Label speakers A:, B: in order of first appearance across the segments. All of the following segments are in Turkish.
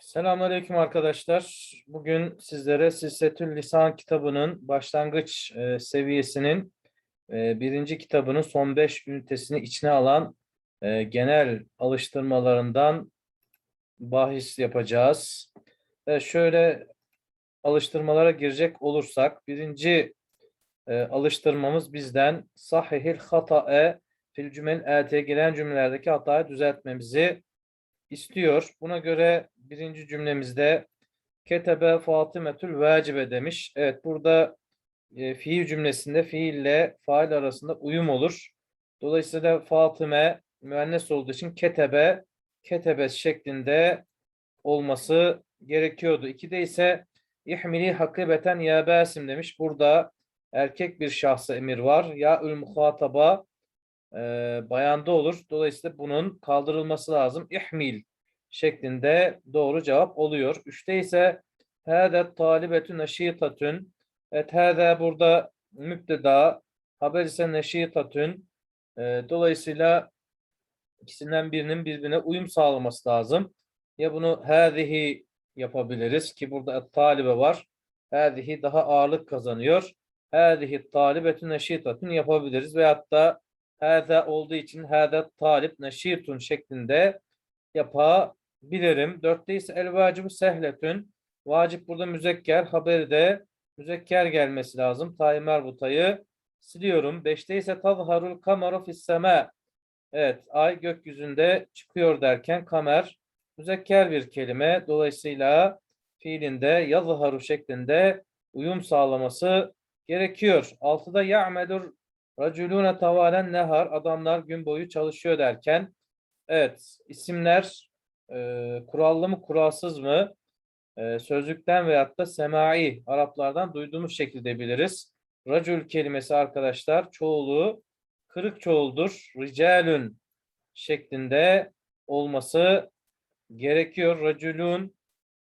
A: Selamünaleyküm arkadaşlar. Bugün sizlere Silsetül Lisan kitabının başlangıç e, seviyesinin e, birinci kitabının son beş ünitesini içine alan e, genel alıştırmalarından bahis yapacağız. Ve şöyle alıştırmalara girecek olursak birinci e, alıştırmamız bizden sahihil hata'e fil cümel ate gelen cümlelerdeki hatayı düzeltmemizi istiyor. Buna göre birinci cümlemizde ketebe Fatimetül vacibe demiş. Evet burada e, fiil cümlesinde fiille fail arasında uyum olur. Dolayısıyla Fatime müennes olduğu için ketebe ketebes şeklinde olması gerekiyordu. İkide ise ihmili hakibeten ya basim demiş. Burada erkek bir şahsa emir var. Ya ül muhataba e, bayanda olur. Dolayısıyla bunun kaldırılması lazım. İhmil şeklinde doğru cevap oluyor. Üçte ise hâde talibetü neşîtatün et hâde burada müpteda haber ise neşîtatün e, dolayısıyla ikisinden birinin birbirine uyum sağlaması lazım. Ya bunu hâzihi yapabiliriz ki burada talibe var. Hâzihi daha ağırlık kazanıyor. Hâzihi talibetü neşîtatün yapabiliriz. Veyahut da hâze olduğu için hâze talip neşîtun şeklinde yapabilirim. Dörtte ise el vacibu sehletün. Vacip burada müzekker. Haberi de müzekker gelmesi lazım. Tayi merbutayı siliyorum. Beşte ise tazharul kameru fisseme. Evet ay gökyüzünde çıkıyor derken kamer müzekker bir kelime. Dolayısıyla fiilinde yazharu şeklinde uyum sağlaması gerekiyor. Altıda ya'medur raculune tavalen nehar. Adamlar gün boyu çalışıyor derken Evet, isimler e, kurallı mı kuralsız mı e, sözlükten veyahut da semai Araplardan duyduğumuz şekilde biliriz. Racül kelimesi arkadaşlar çoğulu kırık çoğuldur. Ricalün şeklinde olması gerekiyor. Racülün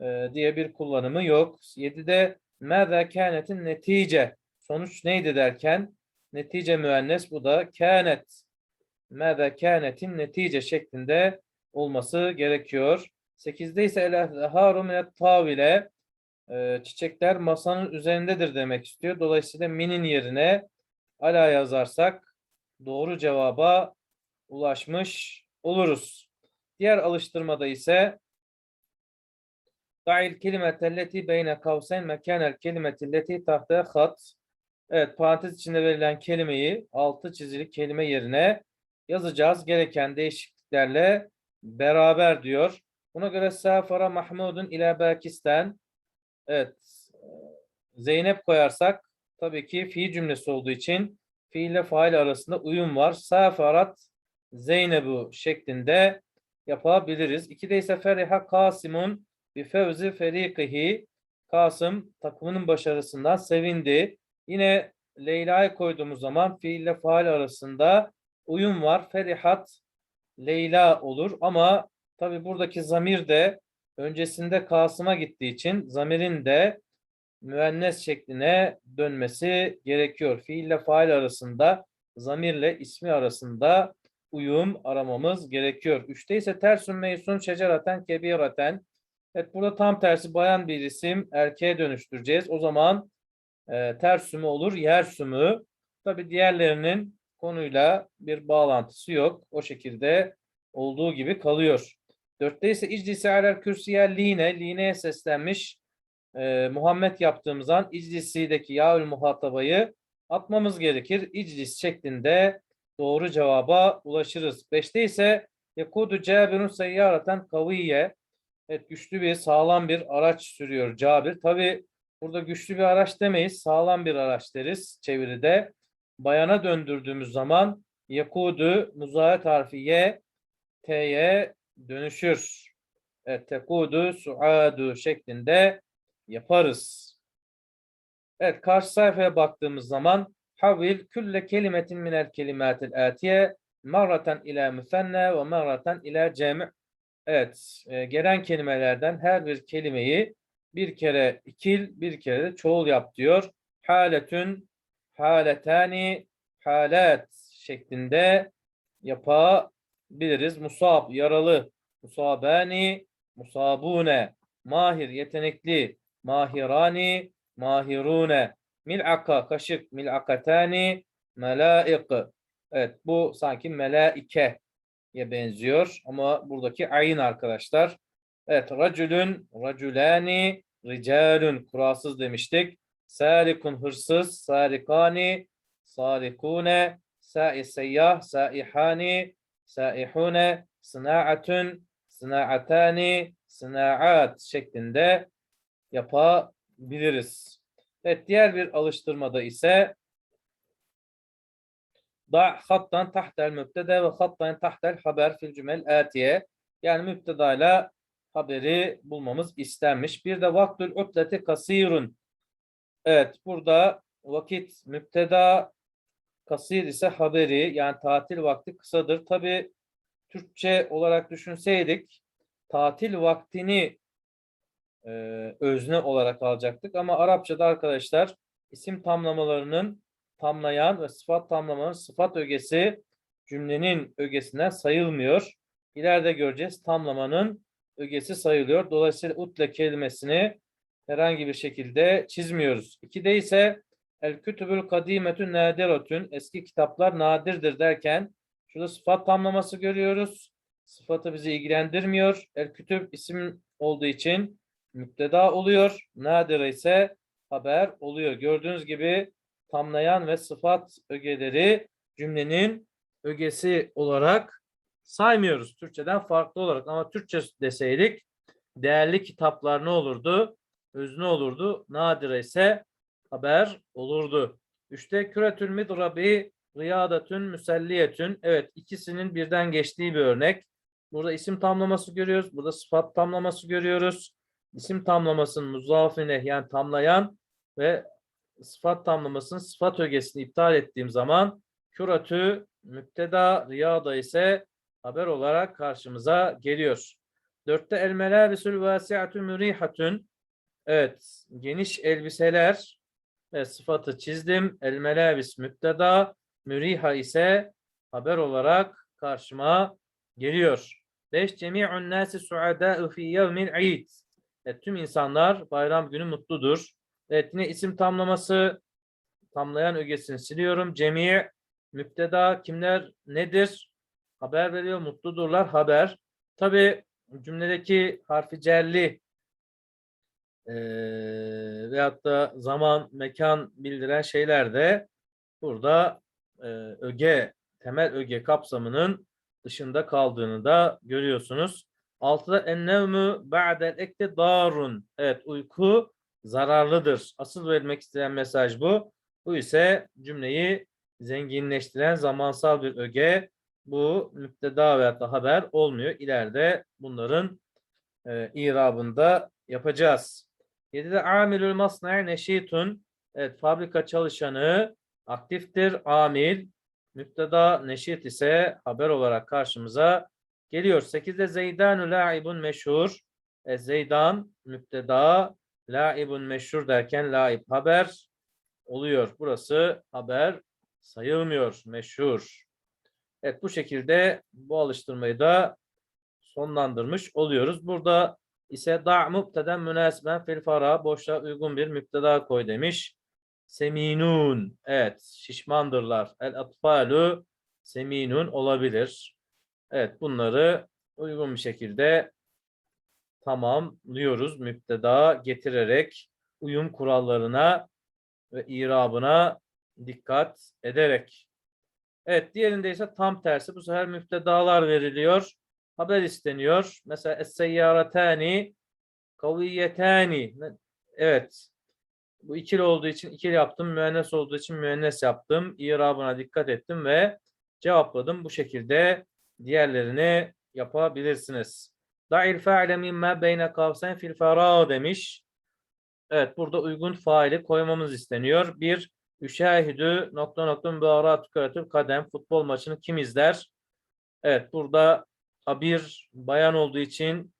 A: e, diye bir kullanımı yok. 7'de mâzâ kânetin netice sonuç neydi derken netice müennes bu da kânet mâbe kânetin netice şeklinde olması gerekiyor. 8'de ise el-ehâru minet tavile e, çiçekler masanın üzerindedir demek istiyor. Dolayısıyla minin yerine ala yazarsak doğru cevaba ulaşmış oluruz. Diğer alıştırmada ise Da'il kelimetelleti beyne kavseyn mekanel kelimetilleti tahta hat. Evet parantez içinde verilen kelimeyi altı çizili kelime yerine yazacağız gereken değişikliklerle beraber diyor. Buna göre Safara Mahmudun ile Pakistan. Evet. Zeynep koyarsak tabii ki fiil cümlesi olduğu için fiille fail arasında uyum var. Safarat Zeynebu şeklinde yapabiliriz. İkide ise Feriha Kasimun bi fevzi ferikihi Kasım takımının başarısından sevindi. Yine Leyla'yı koyduğumuz zaman fiille faal arasında uyum var. Ferihat Leyla olur ama tabi buradaki zamir de öncesinde Kasım'a gittiği için zamirin de müennes şekline dönmesi gerekiyor. Fiille fail arasında zamirle ismi arasında uyum aramamız gerekiyor. Üçte ise tersün meysun şeceraten kebiraten. Evet burada tam tersi bayan bir isim erkeğe dönüştüreceğiz. O zaman e, tersümü olur yer sümü. Tabi diğerlerinin konuyla bir bağlantısı yok. O şekilde olduğu gibi kalıyor. Dörtte ise iclisi alel kürsüye line, line'ye seslenmiş e, Muhammed yaptığımız an iclisideki yaül muhatabayı atmamız gerekir. İclis şeklinde doğru cevaba ulaşırız. Beşte ise yekudu cabirun seyyareten kaviye. Evet güçlü bir sağlam bir araç sürüyor Cabir. Tabi burada güçlü bir araç demeyiz. Sağlam bir araç deriz çeviride bayana döndürdüğümüz zaman yakudu muzayet harfi ye t'ye dönüşür. Evet, tekudu suadu şeklinde yaparız. Evet, karşı sayfaya baktığımız zaman havil külle kelimetin minel kelimatil atiye marraten ila müfenne ve marraten ila cemi' Evet, e, gelen kelimelerden her bir kelimeyi bir kere ikil, bir kere de çoğul yap diyor. Haletün haletani halet şeklinde yapabiliriz. Musab, yaralı, musabani, musabune, mahir, yetenekli, mahirani, mahirune, mil'aka, kaşık, mil'akatani, melaik. Evet bu sanki melaike benziyor ama buradaki ayin arkadaşlar. Evet racülün, racülani, ricalün kurasız demiştik. Sarikun hırsız, sarikani, sarikune, sa'i seyyah, saihani, saihune, sınaatun, sınaatani, sınaat şeklinde yapabiliriz. Evet diğer bir alıştırmada ise da hattan tahtel mübtede ve hattan tahtel haber fil cümel atiye. Yani mübtedayla haberi bulmamız istenmiş. Bir de vaktül utleti kasirun. Evet burada vakit mübteda kasir ise haberi yani tatil vakti kısadır. Tabi Türkçe olarak düşünseydik tatil vaktini e, özne olarak alacaktık. Ama Arapçada arkadaşlar isim tamlamalarının tamlayan ve sıfat tamlamanın sıfat ögesi cümlenin ögesinden sayılmıyor. İleride göreceğiz tamlamanın ögesi sayılıyor. Dolayısıyla utle kelimesini herhangi bir şekilde çizmiyoruz. İkide ise el kütübül kadimetün nadiratün eski kitaplar nadirdir derken şurada sıfat tamlaması görüyoruz. Sıfatı bizi ilgilendirmiyor. El kütüb isim olduğu için müpteda oluyor. Nadire ise haber oluyor. Gördüğünüz gibi tamlayan ve sıfat ögeleri cümlenin ögesi olarak saymıyoruz. Türkçeden farklı olarak ama Türkçe deseydik değerli kitaplar ne olurdu? Özne olurdu. Nadire ise haber olurdu. Üçte küretül midrabi riyadatün müselliyetün. Evet ikisinin birden geçtiği bir örnek. Burada isim tamlaması görüyoruz. Burada sıfat tamlaması görüyoruz. İsim tamlamasının muzafine yani tamlayan ve sıfat tamlamasının sıfat ögesini iptal ettiğim zaman küratü müpteda riyada ise haber olarak karşımıza geliyor. Dörtte el melabisül vasiatü mürihatün. Evet, geniş elbiseler ve sıfatı çizdim. El melabis müpteda, müriha ise haber olarak karşıma geliyor. Beş cemi'un nasi suadâ'u fî yevmil id. Evet, tüm insanlar bayram günü mutludur. Evet yine isim tamlaması tamlayan ögesini siliyorum. Cemi müpteda kimler nedir? Haber veriyor. Mutludurlar haber. Tabi cümledeki harfi celli e, veyahut da zaman, mekan bildiren şeyler de burada e, öge, temel öge kapsamının dışında kaldığını da görüyorsunuz. Altıda ennevmü ba'del ekte darun. Evet uyku zararlıdır. Asıl vermek istenen mesaj bu. Bu ise cümleyi zenginleştiren zamansal bir öge. Bu müpteda veya haber olmuyor. İleride bunların e, irabında yapacağız. 7'de amilül masna'i neşitun. Evet fabrika çalışanı aktiftir. Amil müpteda neşit ise haber olarak karşımıza geliyor. 8'de Zeydanü la'ibun meşhur. E, Zeydan müpteda Laibun meşhur derken laib haber oluyor. Burası haber sayılmıyor. Meşhur. Evet bu şekilde bu alıştırmayı da sonlandırmış oluyoruz. Burada ise da' mubteden münasiben fil fara boşluğa uygun bir müpteda koy demiş. Seminun. Evet şişmandırlar. El atfalu seminun olabilir. Evet bunları uygun bir şekilde tamamlıyoruz. Müpteda getirerek uyum kurallarına ve irabına dikkat ederek. Evet diğerinde ise tam tersi. Bu sefer müptedalar veriliyor. Haber isteniyor. Mesela es-seyyaratani kaviyetani. Evet. Bu ikili olduğu için ikili yaptım. Müennes olduğu için müennes yaptım. İrabına dikkat ettim ve cevapladım. Bu şekilde diğerlerini yapabilirsiniz. Da'il fa'ile mimme beyne kavsen fil demiş. Evet burada uygun faili koymamız isteniyor. Bir, üşahidü nokta nokta mübarat kadem futbol maçını kim izler? Evet burada bir bayan olduğu için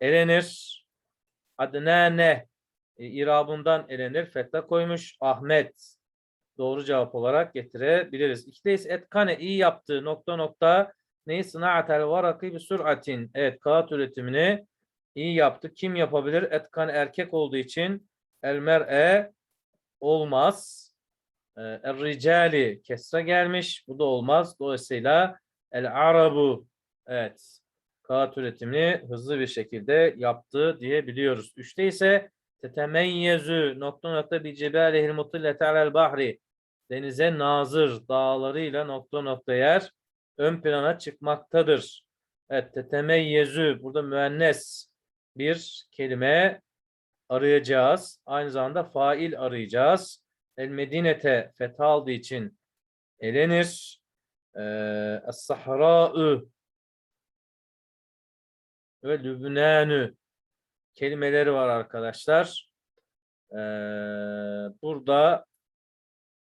A: elenir. Adnane e, irabından elenir. Fetha koymuş. Ahmet doğru cevap olarak getirebiliriz. İkideyiz etkane iyi yaptığı nokta nokta neyi sınaatel varakı bir süratin. Evet kağıt üretimini iyi yaptı. Kim yapabilir? Etkan erkek olduğu için el mer'e olmaz. Ee, El ricali kesre gelmiş. Bu da olmaz. Dolayısıyla el arabu evet kağıt üretimini hızlı bir şekilde yaptı diyebiliyoruz. Üçte ise tetemeyyezu nokta nokta bi cebelihil mutillete alel bahri denize nazır dağlarıyla nokta nokta yer ön plana çıkmaktadır. Evet tetemeyyezu burada müennes bir kelime arayacağız. Aynı zamanda fail arayacağız. El Medinete fetha aldığı için elenir. Ee, Es-Sahra'ı ve Lübnanü kelimeleri var arkadaşlar. Ee, burada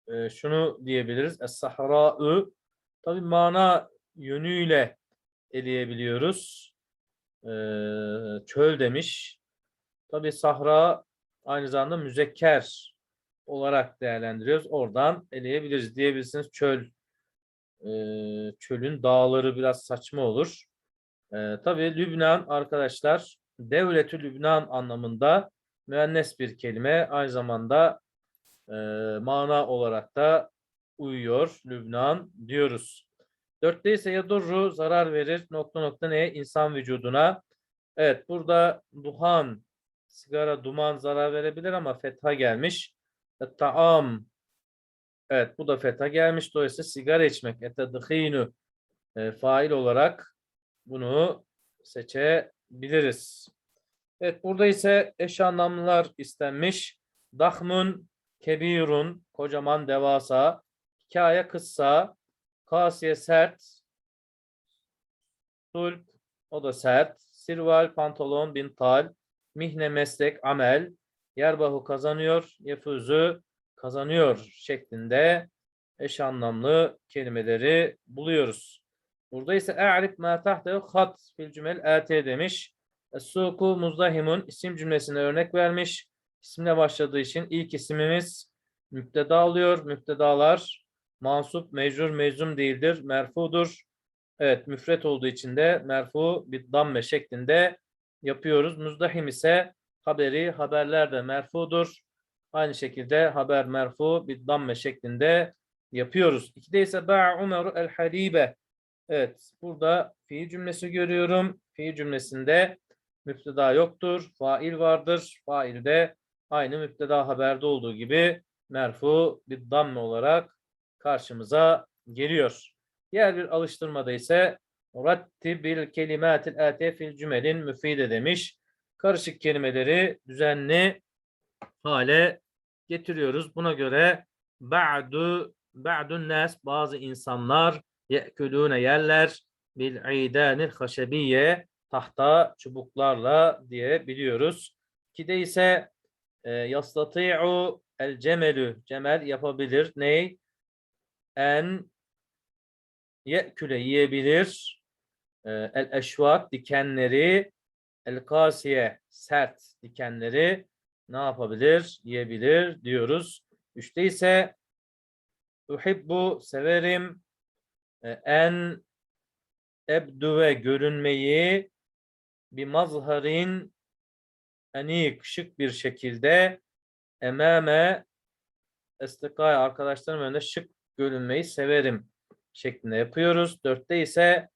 A: e, şunu diyebiliriz. Es-Sahra'ı tabi mana yönüyle eleyebiliyoruz. Ee, çöl demiş. Tabi Sahra aynı zamanda müzekker olarak değerlendiriyoruz. Oradan eleyebiliriz. Diyebilirsiniz çöl e, çölün dağları biraz saçma olur. E, tabii Lübnan arkadaşlar devletü Lübnan anlamında müennes bir kelime. Aynı zamanda e, mana olarak da uyuyor. Lübnan diyoruz. Dörtte ise yadurru zarar verir. Nokta nokta neye? İnsan vücuduna. Evet burada duhan, sigara, duman zarar verebilir ama fetha gelmiş. Taam. Evet bu da fetha gelmiş. Dolayısıyla sigara içmek. Etedhînü e, fail olarak bunu seçebiliriz. Evet burada ise eş anlamlılar istenmiş. Dahmun, kebirun, kocaman devasa. Hikaye kıssa. Kasiye sert. Sulp, o da sert. Sirval, pantolon, bintal. Mihne, meslek, amel. Yerbahu kazanıyor, yefuzu kazanıyor şeklinde eş anlamlı kelimeleri buluyoruz. Burada ise e'rif ma tahtehu hat fil cümel ate demiş. Es-suku muzdahimun isim cümlesine örnek vermiş. İsimle başladığı için ilk isimimiz müpteda alıyor. Müptedalar mansup, mecrur, meczum değildir. Merfudur. Evet müfret olduğu için de merfu bir damme şeklinde yapıyoruz. Muzdahim ise haberi haberler de merfudur. Aynı şekilde haber merfu bir damme şeklinde yapıyoruz. İkide ise ba'a Umeru el halibe. Evet burada fiil cümlesi görüyorum. Fiil cümlesinde müpteda yoktur. Fail vardır. Fail de aynı müpteda haberde olduğu gibi merfu bir damme olarak karşımıza geliyor. Diğer bir alıştırmada ise Rattibil kelimatil atiye fil cümelin müfide demiş. Karışık kelimeleri düzenli hale getiriyoruz. Buna göre ba'du ba'dun nas bazı insanlar yekulune yerler bil idanil haşebiyye tahta çubuklarla diye biliyoruz. Kide ise e, yastati'u el cemelü cemel yapabilir. Ney? En ye'küle yiyebilir. E, el eşvat dikenleri el kasiye sert dikenleri ne yapabilir? Yiyebilir diyoruz. Üçte ise uhibbu severim e, en ebduve görünmeyi bir mazharin enik şık bir şekilde emame estikay arkadaşlarım önünde şık görünmeyi severim şeklinde yapıyoruz. Dörtte ise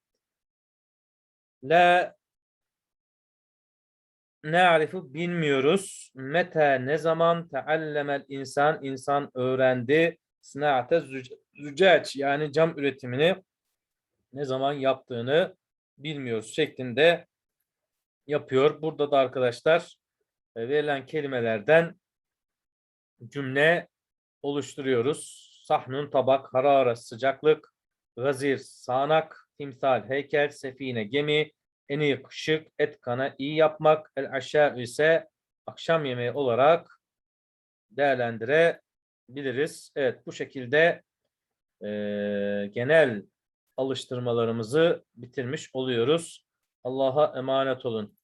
A: la ne'arifu bilmiyoruz. Mete ne zaman teallemel insan insan öğrendi. Sınaate zücaç yani cam üretimini ne zaman yaptığını bilmiyoruz şeklinde yapıyor. Burada da arkadaşlar e, verilen kelimelerden cümle oluşturuyoruz. Sahnun tabak, harara sıcaklık, gazir sağanak, timsal heykel, sefine gemi, enik şık, etkana iyi yapmak, el aşağı ise akşam yemeği olarak değerlendirebiliriz. Evet bu şekilde e, genel alıştırmalarımızı bitirmiş oluyoruz. Allah'a emanet olun.